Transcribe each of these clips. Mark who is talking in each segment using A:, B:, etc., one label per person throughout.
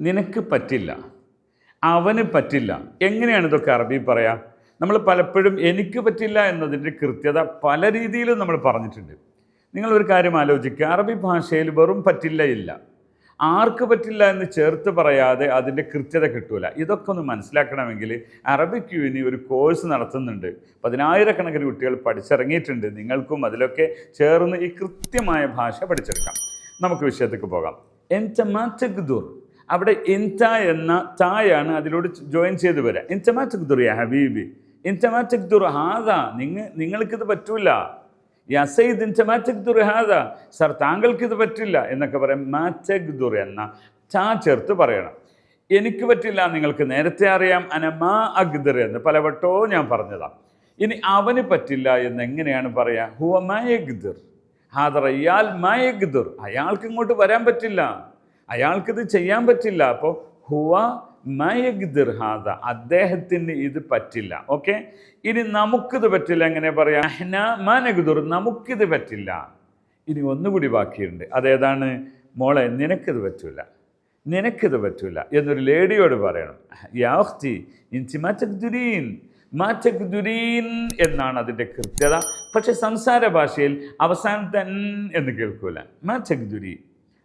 A: നിനക്ക് പറ്റില്ല. അവന് പറ്റില്ല. എങ്ങനെയാണ് ഇതൊക്കെ അറബി പറയാ? നമ്മൾ പലപ്പോഴും എനിക്ക് പറ്റില്ല എന്നതിന്റെ കൃത്യത പല രീതിയിലും നമ്മൾ പറഞ്ഞിട്ടുണ്ട്. നിങ്ങൾ ഒരു കാര്യം ആലോചിക്കുക അറബി ഭാഷയിൽ വെറും പറ്റില്ല ഇല്ല. ആർക്ക് പറ്റില്ല എന്ന് ചേർത്ത് പറയാതെ അതിന്റെ കൃത്യത കിട്ടൂല. ഇതൊക്കെ ഒന്ന് മനസ്സിലാക്കണമെങ്കിൽ അറബിക് യൂനി ഒരു കോഴ്സ് നടത്തുന്നുണ്ട്. പതിനായിരക്കണക്കിന് കുട്ടികൾ പഠിച്ചിറങ്ങിയിട്ടുണ്ട്. നിങ്ങൾക്കും അതിലൊക്കെ ചേർന്ന് ഈ കൃത്യമായ ഭാഷ പഠിച്ചെടുക്കാം. നമുക്ക് വിഷയത്തേക്ക് പോകാം. എന്റമാറ്റഗ്ദുർ അവിടെ ഇൻത എന്ന തായാണ് അതിലൂടെ ജോയിൻ ചെയ്ത് വരിക ഇന്റമാറ്റിക് ദുറിയ ഹബീബി. ഇന്റമാറ്റഗ്ദുർ ഹാദാ. നിങ്ങൾ നിങ്ങൾക്കിത് പറ്റൂല. യസൈദ് ഇന്റമാറ്റഗ്ദുർ ഹാദാ. സർ താങ്കൾക്കിത് പറ്റില്ല എന്നൊക്കെ പറയാം. മാറ്റക് ദുർ എന്ന ചാ ചേർത്ത് പറയണം. എനിക്ക് പറ്റില്ല നിങ്ങൾക്ക് നേരത്തെ അറിയാം. അനമാ അഗ്ദർ എന്ന് പലവട്ടോ ഞാൻ പറഞ്ഞതാണ് ഇനി അവന് പറ്റില്ല എന്ന് എങ്ങനെയാണ് പറയുക ഹുവ മയഗ്ദർ ഹാദർ അയാൾ മയഗ്ദർ അയാൾക്ക് ഇങ്ങോട്ട് വരാൻ പറ്റില്ല. അയാൾക്കിത് ചെയ്യാൻ പറ്റില്ല. അപ്പോൾ ഹുവ മയഗ്ദിർഹാദ അദ്ദേഹത്തിന് ഇത് പറ്റില്ല. ഓക്കെ? ഇനി നമുക്കിത് പറ്റില്ല എങ്ങനെ പറയാം? അഹ്ന നമുക്കിത് പറ്റില്ല. ഇനി ഒന്നുകൂടി ബാക്കിയുണ്ട്. അതേതാണ്? മോളെ നിനക്കിത് പറ്റൂല. നിനക്കിത് പറ്റൂല. എന്നൊരു ലേഡിയോട് പറയണം. യാഹ്തി ഇൻസി മാറ്റക്തുരീൻ മാറ്റക്തുരീൻ എന്നാണ് അതിന്റെ കൃത്യത. പക്ഷെ സംസാര ഭാഷയിൽ അവസാനത്തെ എന്ന് കേൾക്കൂല.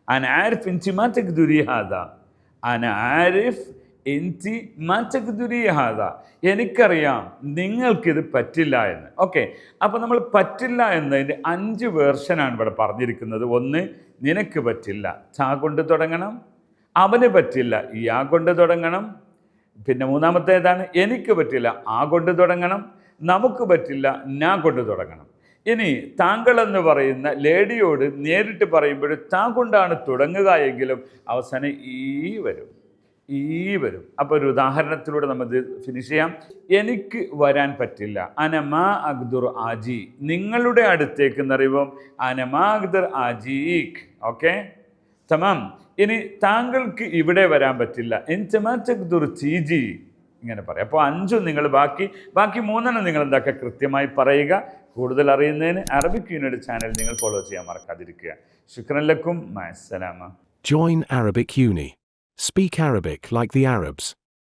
A: മാറ്റക്ദുരി അന ആരിഫ് ഇൻസി മാറ്റക്ദുരി ഹാദ أنا ആരിഫ് ഇൻസി മാറ്റക്ദുരി ഹാദ എനിക്കറിയാം നിങ്ങൾക്കിത് പറ്റില്ല എന്ന്. ഓക്കെ അപ്പോൾ നമ്മൾ പറ്റില്ല എന്നതിന്റെ അഞ്ച് വേർഷനാണ് ഇവിടെ പറഞ്ഞിരിക്കുന്നത്. ഒന്ന് നിനക്ക് പറ്റില്ല. ചാ കൊണ്ട് തുടങ്ങണം. അവന് പറ്റില്ല. യാ കൊണ്ട് തുടങ്ങണം. പിന്നെ മൂന്നാമത്തേതാണ് എനിക്ക് പറ്റില്ല. ആ കൊണ്ട് തുടങ്ങണം. നമുക്ക് പറ്റില്ല. ഞാൻ കൊണ്ട് തുടങ്ങണം. ഇനി താങ്കൾ എന്ന് പറയുന്ന ലേഡിയോട് നേരിട്ട് പറയുമ്പോൾ താ കൊണ്ടാണ് തുടങ്ങുക എങ്കിലും അവസാനം ഈ വരും. ഈ വരും. അപ്പോൾ ഒരു ഉദാഹരണത്തിലൂടെ നമുക്ക് ഫിനിഷ് ചെയ്യാം. എനിക്ക് വരാൻ പറ്റില്ല. അനമാ അഗ്ദുർ ആജി. നിങ്ങളുടെ അടുത്തേക്ക് എന്നറിയുമ്പം അനമാ അഗ്ദുർ ആജീഖ് ഓക്കെ? തമാം. ഇനി താങ്കൾക്ക് ഇവിടെ വരാൻ പറ്റില്ല. എന്റമാറ്റഗ്ദുർ ചീജി. ഇങ്ങനെ പറയാം. അപ്പോൾ അഞ്ചും നിങ്ങൾ ബാക്കി. ബാക്കി മൂന്നെണ്ണം നിങ്ങൾ എന്താക്കുക? കൃത്യമായി പറയുക. കൂടുതൽ അറിയുന്നതിന് അറബിക് യൂണിറ്റ് ചാനൽ നിങ്ങൾ ഫോളോ ചെയ്യാൻ മറക്കാതിരിക്കുക ശുക്രൻ ലക്കും മസ്സലാമ
B: Join Arabic Uni. Speak Arabic like the Arabs.